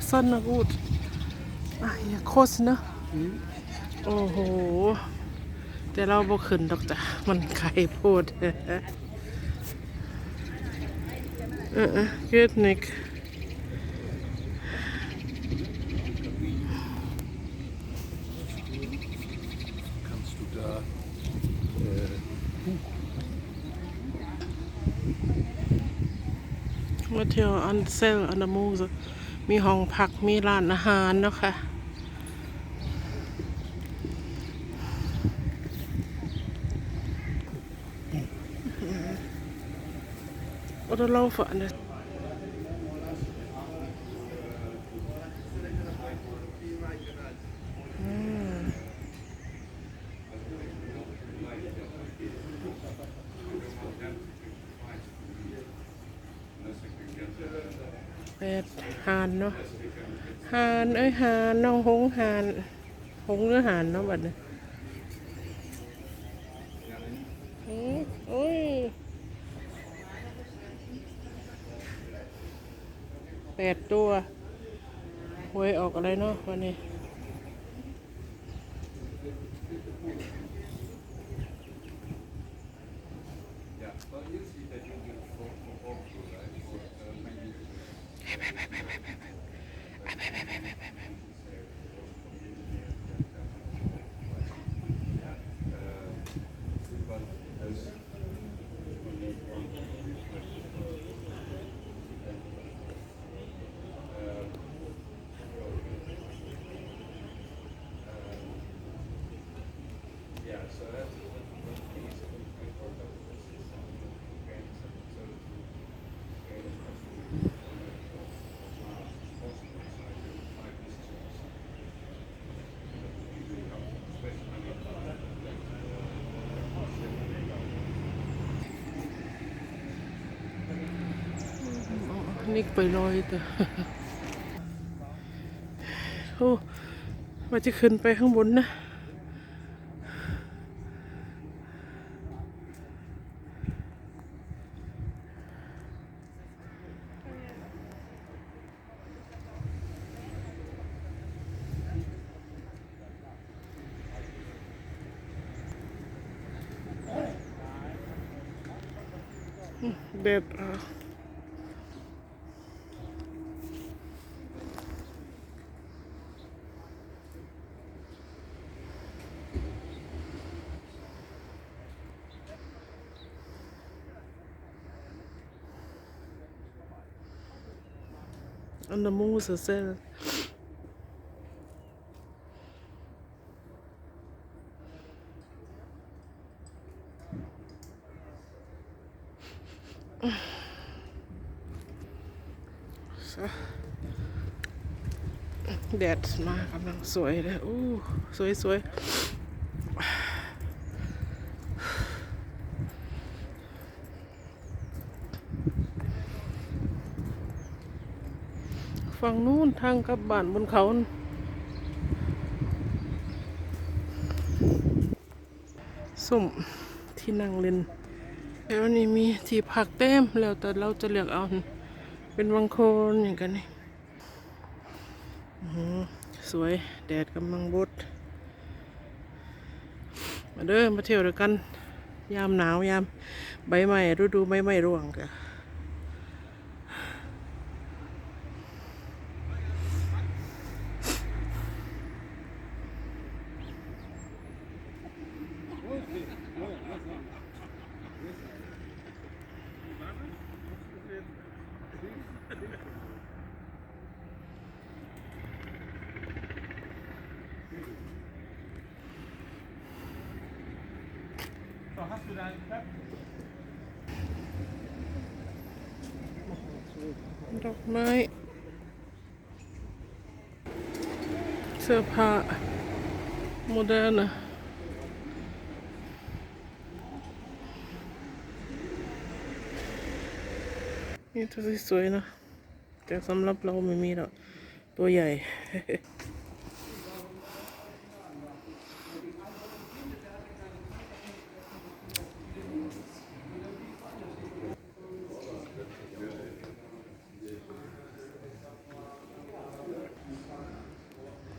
Sonne gut. Ah, hier groß, ne? โอ้โห แต่เราบ่ขึ้นดอกจ้ะ มันไกลโพดเออเออ geht nicht kannst du da äh, มาเที่ยวอันเซลอันดามูส มีห้องพักมีร้านอาหารเนาะค่ะ Oder laufe an der Hm. แปดหานเนาะหานเอ้ยหานน้องหงหานหงหรือหานเนาะบัดนี้อืมโอ้ยแปดตัวหวยออกอะไรเนาะวันนี้ so นิกไปลอยแต่โอ้ว่าจะขึ้นไปข้างบนนะเด็ด อะ An der Mose selbst. So. แดดมากำลังสวยเลยอู้สวยสวย ฝั่งนู้นทางกลับบ้านบนเขา สุ่มที่นั่งเล่นแล้วนี่มีที่พักเต็มแล้วแต่เราจะเลือกเอา เป็นวังโคนอย่างกันนี่สวยแดดกำลังบดมาเด้อมาเที่ยวด้วยกัน ยามหนาวยาม ใบไม้ฤดูใบไม้ร่วงจ้ะ hast du deinen Platz? ดอกไม้เสื้อผ้าโมเดิร์นอะ นี่ตัวสวยๆนะแต่สำหรับเราไม่มีหรอกตัวใหญ่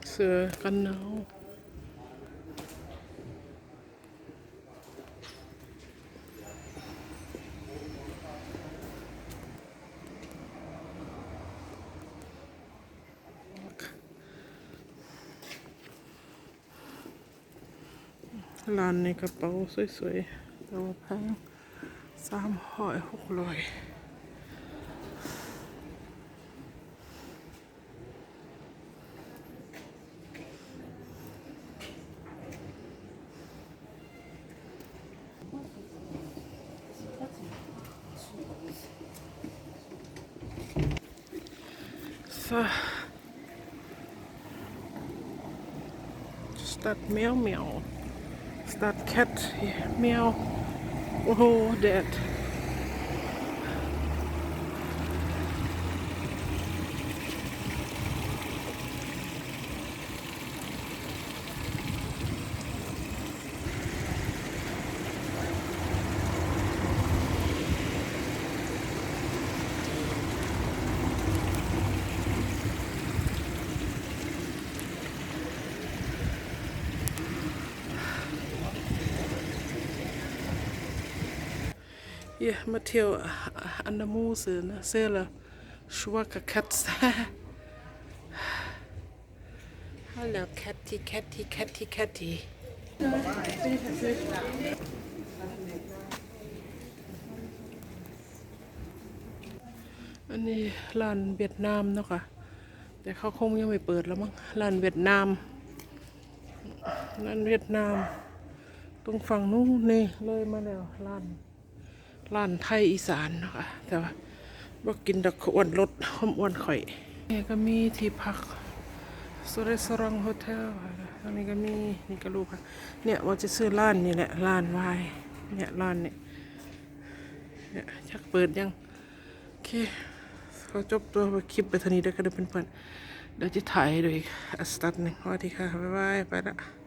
อสือกันหนาว ร้านในกระเป๋าสวยๆแต่ว่าแพงสามร้อยหกร้อยซะ start meow That cat meow? Oh, dead. Ja, Matteo, an der Mose, ne? Sela, Schwacker Katz. Hallo, Catty, Catty, Catty, Catty. อันนี้ร้านเวียดนามเนาะค่ะ แต่เขาคงยังไม่เปิดแล้วมั้งร้านเวียดนามร้านเวียดนาม ตรงฝั่งนู้นนี่เลยมาแล้วร้าน ร้านไทยอีสานนะคะแต่ว่าบ่กินดอกเขอ้วนรถความอ้วนข่อยนี่ก็มีที่พักสเรสรองโฮเทลตรงนี้ก็มีนี่ก็รู้ค่ะเนี่ยว่าจะซื้อร้านนี่แหละร้านวายเนี่ยร้านเนี่ยเนี่ยชักเปิดยังโอเคเขาจบตัวคลิปไปเท่านี้แล้วก็เดี๋ยวเพื่อนๆเดี๋ยวจะถ่ายให้ดูอีกอัสตัดหนึ่งสวัสดีค่ะบ๊ายบายไปละ